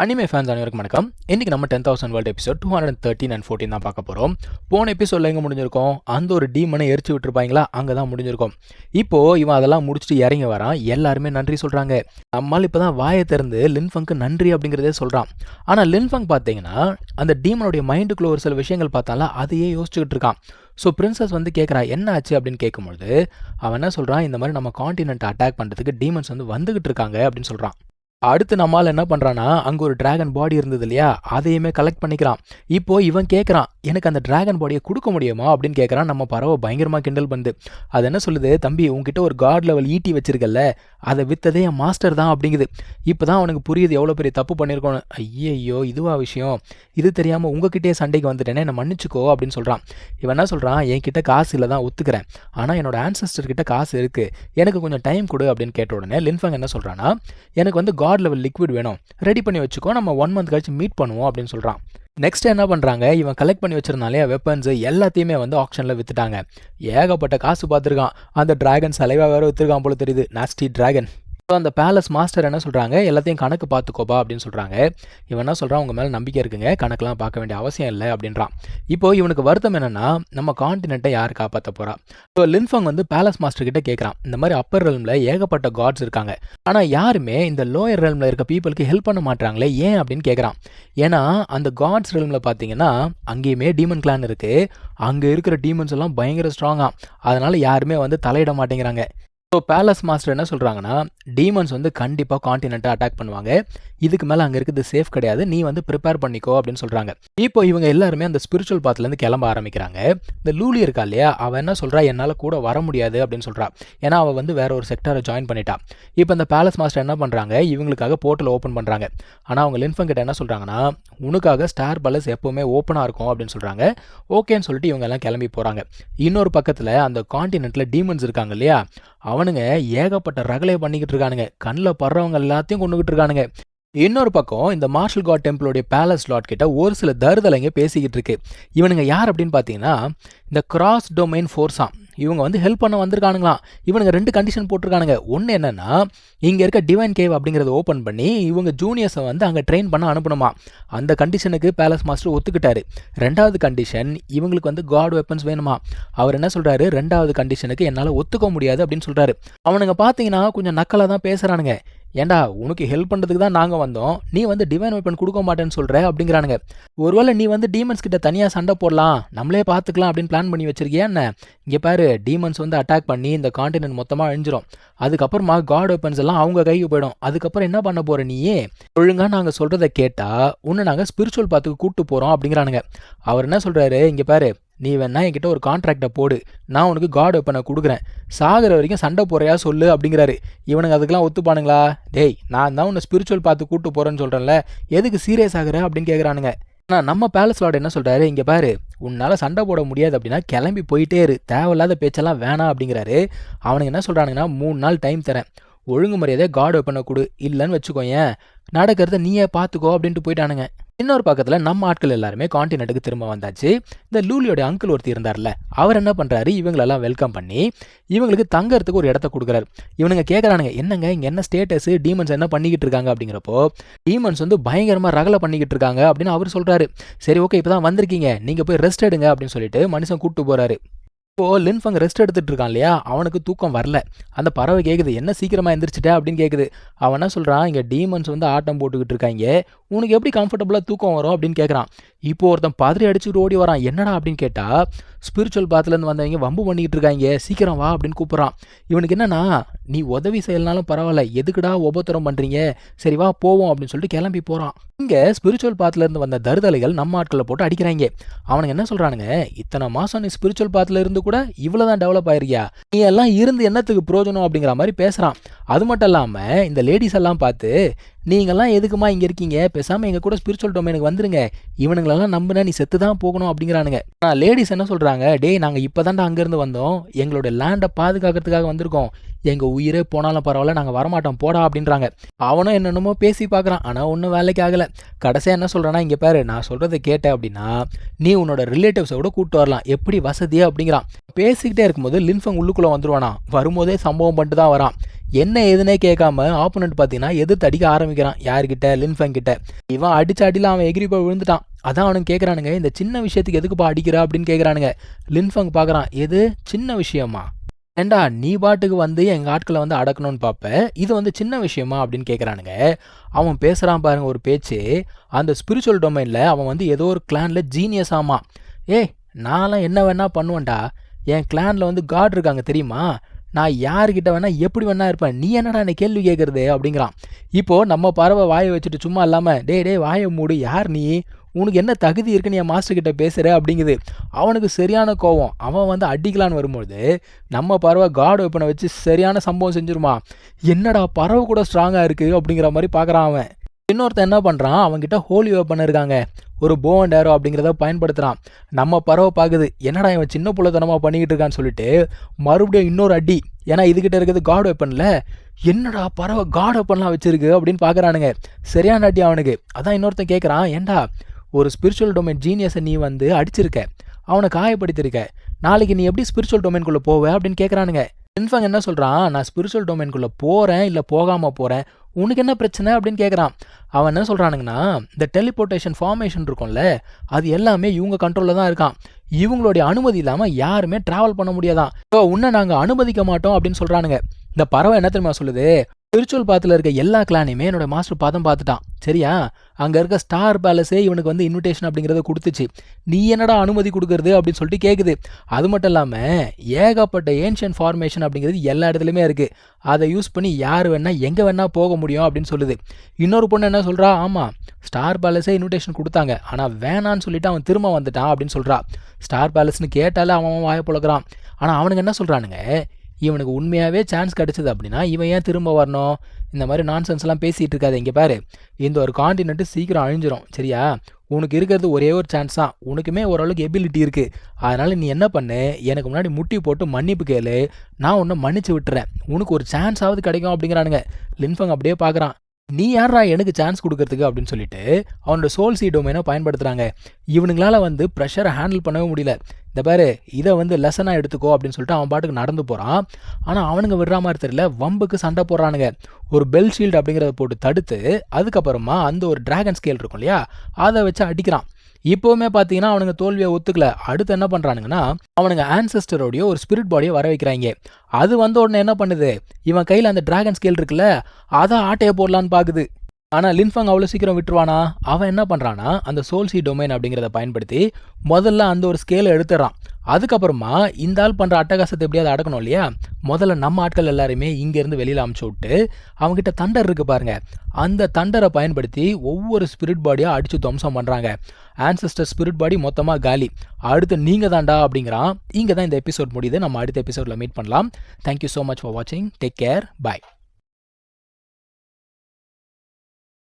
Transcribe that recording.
Anime fans அனைவருக்கும் வணக்கம். இன்றைக்கி நம்ம ten thousand world episode two hundred thirteen and fourteen தான் பார்க்க போகிறோம் போன எபிசோடில் எங்கே முடிஞ்சிருக்கோம்? அந்த ஒரு டீமனை எரிச்சு விட்டுருப்பாங்களா? அங்கே தான் முடிஞ்சிருக்கோம். இப்போது இவன் அதெல்லாம் முடிச்சுட்டு இறங்கி வரான். எல்லாருமே நன்றி சொல்கிறாங்க நம்மால் இப்போ தான் வாயை திறந்து லின்ஃபங்க்கு நன்றி அப்படிங்கிறதே சொல்கிறான் ஆனால் லின்ஃபங் பார்த்தீங்கன்னா அந்த டீமனுடைய மைண்டுக்குள்ள ஒரு சில விஷயங்கள் பார்த்தால அதையே யோசிச்சுக்கிட்டு இருக்கான். ஸோ பிரின்சஸ் வந்து கேட்குறா என்ன ஆச்சு? அப்படின்னு கேட்கும்பொழுது அவன் என்ன சொல்கிறான் இந்த மாதிரி நம்ம காண்டினென்ட் அட்டாக் பண்ணுறதுக்கு டீமன்ஸ் வந்து வந்துகிட்டு இருக்காங்க அப்படின்னு சொல்கிறான் அடுத்து நம்மால் என்ன பண்ணுறான்னா அங்கே ஒரு டிராகன் பாடி இருந்தது இல்லையா? அதையுமே கலெக்ட் பண்ணிக்கிறான். இப்போ இவன் கேட்குறான் எனக்கு அந்த டிராகன் பாடியை கொடுக்க முடியுமா? அப்படின்னு கேட்குறான் நம்ம பறவை பயங்கரமாக கிண்டல் பண்ணுது. அது என்ன சொல்லுது? தம்பி உங்ககிட்ட ஒரு காட் லெவல் ஈட்டி வச்சிருக்கல்ல அதை விற்றதே என் மாஸ்டர் தான் அப்படிங்குது. இப்போ தான் அவனுக்கு புரியுது எவ்வளோ பெரிய தப்பு பண்ணியிருக்கோன்னு ஐயையோ இதுவா விஷயம்? இது தெரியாமல் உங்ககிட்டயே சண்டைக்கு வந்துட்டேனே என்னை மன்னிச்சுக்கோ அப்படின்னு சொல்கிறான் இவன் என்ன சொல்கிறான் என்கிட்ட காசு இல்லை தான் ஒத்துக்கிறேன். ஆனால் என்னோட ஆன்சஸ்டர் கிட்ட காசு இருக்குது எனக்கு கொஞ்சம் டைம் கொடு அப்படின்னு கேட்ட உடனே லின்ஃபங் என்ன சொல்கிறான்னா எனக்கு வந்து காட் லெவல் லிக்விட் வேணும். ரெடி பண்ணி வச்சுக்கோ நம்ம ஒன் மந்த் கழிச்சு மீட் பண்ணுவோம் அப்படின்னு சொல்கிறான் நெக்ஸ்ட் என்ன பண்ணுறாங்க இவன் கலெக்ட் பண்ணி வச்சிருந்தாலே வெப்பன்ஸ் எல்லாத்தையுமே வந்து ஆப்ஷனில் வித்துட்டாங்க. ஏகப்பட்ட காசு பார்த்துருக்கான். அந்த டிராகன் சலைவாக வேற வித்துருக்கான் போல தெரியுது. நாஸ்டி டிராகன் ஸோ அந்த பேலஸ் மாஸ்டர் என்ன சொல்கிறாங்க எல்லாத்தையும் கணக்கு பார்த்துக்கோப்பா அப்படின்னு சொல்கிறாங்க இவன் என்ன சொல்கிறான் உங்கள் மேலே நம்பிக்கை இருக்குங்க. கணக்கெலாம் பார்க்க வேண்டிய அவசியம் இல்லை அப்படின்றான். இப்போது இவனுக்கு வருத்தம் என்னென்னா நம்ம காண்டினெண்ட்டை யார் காப்பாற்ற போகிறா ஸோ லின்ஃபங் வந்து பேலஸ் மாஸ்டர் கிட்ட கேட்குறான் இந்த மாதிரி அப்பர் ரெல்மில் ஏகப்பட்ட காட்ஸ் இருக்காங்க. ஆனால் யாருமே இந்த லோயர் ரெல்மில் இருக்க பீப்புளுக்கு ஹெல்ப் பண்ண மாட்டாங்களே ஏன் அப்படின்னு கேட்குறான் ஏன்னா அந்த காட்ஸ் ரெல்மில் பார்த்தீங்கன்னா அங்கேயுமே டீமன் கிளான் இருக்குது அங்கே இருக்கிற டீமன்ஸ் எல்லாம் பயங்கர ஸ்ட்ராங்காக அதனால் யாருமே வந்து தலையிட மாட்டேங்கிறாங்க. ஸோ பேலஸ் மாஸ்டர் என்ன சொல்கிறாங்கன்னா டீமன்ஸ் வந்து கண்டிப்பாக காண்டினென்ட்டை அட்டாக் பண்ணுவாங்க. இதுக்கு மேலே அங்கே இருக்கிறது சேஃப் கிடையாது. நீ வந்து ப்ரிப்பேர் பண்ணிக்கோ அப்படின்னு சொல்கிறாங்க இப்போ இவங்க எல்லாருமே அந்த ஸ்பிரிச்சுவல் பாத்துலேருந்து கிளம்ப ஆரம்பிக்கிறாங்க. இந்த லூலி இருக்கா இல்லையா? அவள் என்ன சொல்கிறா என்னால் கூட வர முடியாது அப்படின்னு சொல்கிறா ஏன்னா அவள் வந்து வேற ஒரு செக்டரை ஜாயின் பண்ணிட்டா. இப்போ இந்த பேலஸ் மாஸ்டர் என்ன பண்ணுறாங்க இவங்களுக்காக போர்ட்டல் ஓப்பன் பண்ணுறாங்க ஆனால் அவங்க லின்ஃபங் கிட்ட என்ன சொல்கிறாங்கன்னா உனக்காக ஸ்டார் பேலஸ் எப்போவுமே ஓப்பனாக இருக்கும் அப்படின்னு சொல்கிறாங்க ஓகேன்னு சொல்லிட்டு இவங்க எல்லாம் கிளம்பி போகிறாங்க இன்னொரு பக்கத்தில் அந்த காண்டினென்ட்டில் டீமன்ஸ் இருக்காங்க இல்லையா? அவனுங்க ஏகப்பட்ட ரகலை பண்ணிக்கிட்டு இருக்கானுங்க. கண்ணில் படுறவங்க எல்லாத்தையும் கொண்டுகிட்டு இருக்கானுங்க. இன்னொரு பக்கம் இந்த மார்ஷல் காட் டெம்பிளோடைய பேலஸ் லாட் கிட்ட ஒரு சில தருதலைங்க பேசிக்கிட்டு இருக்கு. இவனுங்க யார் அப்படின்னு பார்த்தீங்கன்னா இந்த கிராஸ் டொமைன் ஃபோர்ஸாம் இவங்க வந்து ஹெல்ப் பண்ண வந்திருக்கானுங்களாம். இவனுங்க ரெண்டு கண்டிஷன் போட்டிருக்கானுங்க. ஒன்று என்னென்னா இங்கே இருக்க டிவைன் கேவ் அப்படிங்கிறத ஓப்பன் பண்ணி இவங்க ஜூனியர்ஸை வந்து அங்கே ட்ரெயின் பண்ண அனுப்பணுமா? அந்த கண்டிஷனுக்கு பேலஸ் மாஸ்டர் ஒத்துக்கிட்டாரு. ரெண்டாவது கண்டிஷன் இவங்களுக்கு வந்து காட் வெப்பன்ஸ் வேணுமா? அவர் என்ன சொல்கிறாரு ரெண்டாவது கண்டிஷனுக்கு என்னால் ஒத்துக்க முடியாது அப்படின்னு சொல்கிறாரு அவனுங்க பார்த்தீங்கன்னா கொஞ்சம் நக்கலாக தான் பேசுகிறானுங்க ஏண்டா உனக்கு ஹெல்ப் பண்ணுறதுக்கு தான் நாங்கள் வந்தோம். நீ வந்து டிவைன் வெப்பன் கொடுக்க மாட்டேன்னு சொல்கிற அப்படிங்கிறானுங்க. ஒருவேளை நீ வந்து டீமன்ஸ் கிட்ட தனியாக சண்டை போடலாம். நம்மளே பார்த்துக்கலாம் அப்படின்னு பிளான் பண்ணி வச்சிருக்கியா என்ன? இங்கே பாரு டீமன்ஸ் வந்து அட்டாக் பண்ணி இந்த காண்டினென்ட் மொத்தமாக அழிஞ்சிரும். அதுக்கப்புறமா காட் வெப்பன்ஸ் எல்லாம் அவங்க கைக்கு போயிடும். அதுக்கப்புறம் என்ன பண்ண போகிற நீயே? ஒழுங்காக நாங்கள் சொல்கிறத கேட்டால் உன்னை நாங்கள் ஸ்பிரிச்சுவல் பார்த்துக்கு கூப்பிட்டு போகிறோம் அப்படிங்கிறானுங்க. அவர் என்ன சொல்கிறாரு இங்கே பாரு நீ வேணா என்கிட்ட ஒரு கான்ட்ராக்டை போடு. நான் உனக்கு காட் வெப்பனை கொடுக்குறேன். சாகிற வரைக்கும் சண்டை போறையா சொல்லு அப்படிங்கிறாரு. இவனுங்க அதுக்கெல்லாம் ஒத்துப்பானுங்களா? டேய் நான் தான் உன்னை ஸ்பிரிச்சுவல் பார்த்து கூப்பிட்டு போகிறேன்னு சொல்கிறேன்ல எதுக்கு சீரியஸ் ஆகுற அப்படின்னு கேட்குறானுங்க ஆனால் நம்ம பேலஸ் லார்டு என்ன சொல்கிறாரு இங்கே பாரு. உன்னால் சண்டை போட முடியாது அப்படின்னா கிளம்பி போயிட்டே இரு. தேவையில்லாத பேச்செல்லாம் வேணாம் அப்படிங்கிறாரு. அவனுங்க என்ன சொல்கிறானுங்கன்னா மூணு நாள் டைம் தரேன். ஒழுங்கு மரியாதை காட் வெப்பனை கொடு. இல்லைன்னு வச்சுக்கோயேன் நடக்கிறத நீயே பார்த்துக்கோ அப்படின்ட்டு போயிட்டானுங்க. இன்னொரு பக்கத்தில் நம்ம ஆட்கள் எல்லாருமே காண்டினென்ட்டுக்கு திரும்ப வந்தாச்சு. இந்த லூலியோட அங்கிள் ஒருத்தர் இருந்தார்ல அவர் என்ன பண்ணுறாரு இவங்களெல்லாம் வெல்கம் பண்ணி இவங்களுக்கு தங்கறதுக்கு ஒரு இடத்த கொடுக்குறாரு. இவனுங்க கேட்குறானுங்க என்னங்க இங்கே என்ன ஸ்டேட்டஸ் டீமன்ஸ் என்ன பண்ணிக்கிட்டு இருக்காங்க? அப்படிங்கிறப்போ டீமன்ஸ் வந்து பயங்கரமாக ரகலை பண்ணிக்கிட்டு இருக்காங்க அப்படின்னு அவர் சொல்கிறாரு சரி ஓகே இப்போ தான் வந்திருக்கீங்க. நீங்கள் போய் ரெஸ்ட் எடுங்க அப்படின்னு சொல்லிட்டு மனுஷன் கூப்பிட்டு போகிறாரு இப்போ லின்ஃபங் ரெஸ்ட் எடுத்துட்டு இருக்கான் இல்லையா? அவனுக்கு தூக்கம் வரல. அந்த பறவை கேட்குது என்ன சீக்கிரமா எந்திரிச்சிட்ட? அப்படின்னு கேட்குது அவன் என்ன சொல்றான்? இங்க டீமன்ஸ் வந்து ஆட்டம் போட்டுக்கிட்டு இருக்காங்க. உனக்கு எப்படி கம்ஃபர்டபுளாக தூக்கம் வரும்? அப்படின்னு கேட்குறான் இப்போ ஒருத்தன் பதறி அடிச்சுட்டு ஓடி வரான். என்னடா? அப்படின்னு கேட்டா ஸ்பிரிச்சுவல் பாத்துலேருந்து வந்தவங்க வம்பு பண்ணிக்கிட்டு இருக்காங்க. சீக்கிரம் வா அப்படின்னு கூப்பிட்றான். இவனுக்கு என்னன்னா நீ உதவி செய்யலனாலும் பரவாயில்ல. எதுக்குடா உபத்திரம் பண்றீங்க? சரி வா போவோம். அப்படின்னு சொல்லிட்டு கிளம்பி போறான். இங்க ஸ்பிரிச்சுவல் பாத்துல இருந்து வந்த தருதலைகள் நம்ம ஆட்களை போட்டு அடிக்கிறாங்க. அவனுங்க என்ன சொல்றானுங்க? இத்தனை மாசம் நீ ஸ்பிரிச்சுவல் பாத்துல இருந்து கூட இவ்வளவுதான் டெவலப் ஆயிருக்கியா? நீ எல்லாம் இருந்து என்னத்துக்கு பிரயோஜனம் அப்படிங்கிற மாதிரி பேசுறான். அது மட்டும் இல்லாமல் இந்த லேடிஸ் எல்லாம் பார்த்து நீங்கள்லாம் எதுக்குமா இங்கே இருக்கீங்க? பேசாமல் எங்கள் கூட ஸ்பிரிச்சுவல் டொமைனுக்கு வந்துருங்க. இவனுங்களெல்லாம் நம்பினா நீ செத்து தான் போகணும் அப்படிங்கிறானுங்க. ஆனால் லேடிஸ் என்ன சொல்கிறாங்க டேய் நாங்கள் இப்போ தாண்டா அங்கேருந்து வந்தோம். எங்களோட லேண்டை பாதுகாக்கிறதுக்காக வந்திருக்கோம். எங்கள் உயிரே போனாலும் பரவாயில்ல நாங்கள் வரமாட்டோம். போடா அப்படின்றாங்க. அவனும் என்னென்னமோ பேசி பார்க்குறான். ஆனால் ஒன்றும் வேலைக்கு ஆகலை. கடைசியாக என்ன சொல்கிறான்னா இங்கே பாரு நான் சொல்கிறத கேட்டேன் அப்படின்னா நீ உன்னோட ரிலேட்டிவ்ஸை கூட கூப்பிட்டு வரலாம். எப்படி வசதியாக அப்படிங்கிறான். பேசிக்கிட்டே இருக்கும்போது லின்ஃபங் உள்ளுக்குள்ளே வந்துருவானா. வரும்போதே சம்பவம் பண்ணிட்டு தான் வரான். என்ன எதுனே கேட்காம ஆப்போனண்ட் பார்த்தீங்கன்னா எதிர்த்து அடிக்க ஆரம்பிக்கிறான். யார்கிட்ட? லின்ஃபங் கிட்ட இவன் அடிச்சு அடியில் அவன் எகிரி போய் விழுந்துட்டான். அதான் அவனுக்கு கேட்குறானுங்க இந்த சின்ன விஷயத்துக்கு எதுக்குப்பா அடிக்கிறா? அப்படின்னு கேட்குறானுங்க லின்ஃபங் பார்க்குறான் எது? சின்ன விஷயமா? ஏண்டா நீ பாட்டுக்கு வந்து எங்கள் ஆட்களை வந்து அடக்கணும்னு பார்ப்ப இது வந்து சின்ன விஷயமா? அப்படின்னு கேட்குறானுங்க அவன் பேசுகிறான் பாருங்க ஒரு பேச்சு. அந்த ஸ்பிரிச்சுவல் டொமைனில் அவன் வந்து ஏதோ ஒரு கிளானில் ஜீனியஸ் ஆமாம் ஏய் நான்லாம் என்ன வேணால் பண்ணுவேன்டா. என் கிளானில் வந்து காட் இருக்காங்க தெரியுமா? நான் யார்கிட்ட வேணால் எப்படி வேணா இருப்பேன். நீ என்னடா என்னை கேள்வி கேட்குறது அப்படிங்கிறான். இப்போது நம்ம பறவை வாயை வச்சுட்டு சும்மா இல்லாமல் டே டே வாயை மூடு யார் நீ? உனக்கு என்ன தகுதி இருக்குன்னு என் மாஸ்டர்கிட்ட பேசுகிற அப்படிங்குது. அவனுக்கு சரியான கோவம். அவன் வந்து அடிக்கலான்னு வரும்பொழுது நம்ம பறவை காட் வெப்பனை வச்சு சரியான சம்பவம் செஞ்சிருமா? என்னடா பறவை கூட ஸ்ட்ராங்காக இருக்குது அப்படிங்கிற மாதிரி பார்க்குறான் அவன். இன்னொருத்தன் என்ன பண்ணுறான் அவன்கிட்ட ஹோலி வெப்பன் இருக்காங்க. ஒரு போ அண்ட் ஏரோ அப்படிங்கிறத பயன்படுத்துகிறான் நம்ம பறவை பார்க்குது என்னடா இவன் சின்ன புள்ளத்தனமாக பண்ணிக்கிட்டு இருக்கான்னு சொல்லிட்டு மறுபடியும் இன்னொரு அடி. ஏன்னா இதுகிட்ட இருக்குது காட் வெப்பனில் என்னடா பறவை காட் வெப்பன்லாம் வச்சிருக்கு? அப்படின்னு பார்க்குறானுங்க சரியான அடி அவனுக்கு. அதான் இன்னொருத்தன் கேட்குறான் ஏண்டா ஒரு ஸ்பிரிச்சுவல் டொமைன் ஜீனியஸை நீ வந்து அடிச்சிருக்க. அவனை காயப்படுத்திருக்க. நாளைக்கு நீ எப்படி ஸ்பிரிச்சுவல் டொமைன்குள்ளே போவ? அப்படின்னு கேட்குறானுங்க இன்ஃபங் என்ன சொல்கிறான் நான் ஸ்பிரிச்சுவல் டொமைன்குள்ளே போகிறேன் இல்லை போகாமல் போகிறேன் உனக்கு என்ன பிரச்சனை அப்படின்னு கேட்குறான் அவன் என்ன சொல்கிறானுங்கன்னா இந்த டெலிபோர்ட்டேஷன் ஃபார்மேஷன் இருக்கும்ல அது எல்லாமே இவங்க கண்ட்ரோலில் தான் இருக்கான். இவங்களுடைய அனுமதி இல்லாமல் யாருமே ட்ராவல் பண்ண முடியாதான். ஸோ உன்னை நாங்கள் அனுமதிக்க மாட்டோம் அப்படின்னு சொல்கிறானுங்க இந்த பறவை என்ன தெரியுமா சொல்லுது? ஸ்பிரிச்சுவல் பாத்தில் இருக்க எல்லா கிளானையுமே என்னோட மாஸ்டர் பாதம் பார்த்துட்டான். சரியா? அங்கே இருக்க ஸ்டார் பேலஸே இவனுக்கு வந்து இன்விடேஷன் அப்படிங்கிறத கொடுத்துச்சு. நீ என்னடா அனுமதி கொடுக்குறது அப்படின்னு சொல்லிட்டு கேட்குது அது மட்டும் இல்லாமல் ஏகப்பட்ட ஏன்ஷியன் ஃபார்மேஷன் அப்படிங்கிறது எல்லா இடத்துலையுமே இருக்குது அதை யூஸ் பண்ணி யார் வேணால் எங்கே வேணால் போக முடியும் அப்படின்னு சொல்லுது. இன்னொரு பொண்ணு என்ன சொல்கிறா ஆமாம் ஸ்டார் பேலஸே இன்விடேஷன் கொடுத்தாங்க. ஆனால் வேணான்னு சொல்லிட்டு அவன் திரும்ப வந்துட்டான் அப்படின்னு சொல்கிறா ஸ்டார் பேலஸ்னு கேட்டாலே அவன் வாய புழக்கிறான். ஆனால் அவனுக்கு என்ன சொல்கிறானுங்க இவனுக்கு உண்மையாகவே சான்ஸ் கிடச்சிது அப்படின்னா இவன் ஏன் திரும்ப வரணும்? இந்த மாதிரி நான்சென்ஸ்லாம் பேசிகிட்டு இருக்காது இங்கே பாரு. இந்த ஒரு காண்டினென்ட்டு சீக்கிரம் அழிஞ்சிரும் சரியா? உனக்கு இருக்கிறது ஒரே ஒரு சான்ஸ் தான். உனக்குமே ஓரளவுக்கு எபிலிட்டி இருக்குது அதனால் நீ என்ன பண்ணு? எனக்கு முன்னாடி முட்டி போட்டு மன்னிப்பு கேளு. நான் உன்னை மன்னிச்சு விட்டுறேன். உனக்கு ஒரு சான்ஸாவது கிடைக்கும் அப்படிங்கிறானுங்க. லின்ஃபங் அப்படியே பார்க்குறான் நீ யாரா எனக்கு சான்ஸ் கொடுக்கறதுக்கு அப்படின்னு சொல்லிட்டு அவனோட சோல் சி டொமைனை பயன்படுத்துகிறாங்க இவனுங்களால வந்து ப்ரெஷரை ஹேண்டில் பண்ணவே முடியல. இந்த பாரு இதை வந்து லெசனாக எடுத்துக்கோ அப்படின்னு சொல்லிட்டு அவன் பாட்டுக்கு நடந்து போகிறான் ஆனால் அவனுங்க விடுற மாதிரி தெரியல வம்புக்கு சண்டை போடுறானுங்க. ஒரு பெல் ஷீல்டு அப்படிங்கிறத போட்டு தடுத்து அதுக்கப்புறமா அந்த ஒரு டிராகன் ஸ்கேல் இருக்கும் இல்லையா அதை வச்சு அடிக்கிறான். இப்போவுமே பார்த்தீங்கன்னா அவனுங்க தோல்வியை ஒத்துக்கல. அடுத்து என்ன பண்ணுறானுங்கன்னா அவனுங்க ஆன்சஸ்டரோடைய ஒரு ஸ்பிரிட் பாடியை வர வைக்கிறாங்க. அது வந்த உடனே என்ன பண்ணுது? இவன் கையில் அந்த டிராகன் ஸ்கேல் இருக்குல்ல அதை ஆட்டையை போடலான்னு பார்க்குது ஆனால் லின்ஃபங் அவ்வளோ சீக்கிரம் விட்டுருவானா? அவன் என்ன பண்ணுறான்னா அந்த சோல்சி டொமைன் அப்படிங்கிறத பயன்படுத்தி முதல்ல அந்த ஒரு ஸ்கேலை எடுத்துறான் அதுக்கப்புறமா இந்த ஆள் பண்ணுற அட்டகாசத்தை எப்படியாவது அடக்கணும் இல்லையா? முதல்ல நம்ம ஆட்கள் எல்லாருமே இங்கேருந்து வெளியில் அமுச்சு விட்டு அவங்ககிட்ட தண்டர் இருக்குது பாருங்கள் அந்த தண்டரை பயன்படுத்தி ஒவ்வொரு ஸ்பிரிட் பாடியாக அடித்து துவம்சம் பண்ணுறாங்க ஆன்சஸ்டர் ஸ்பிரிட் பாடி மொத்தமாக காலி. அடுத்து நீங்கள் தான்டா அப்படிங்கிறான். இங்கே தான் இந்த எபிசோட் முடியுது. நம்ம அடுத்த எபிசோடில் மீட் பண்ணலாம். Thank you so much for வாட்சிங் டேக் கேர் பாய்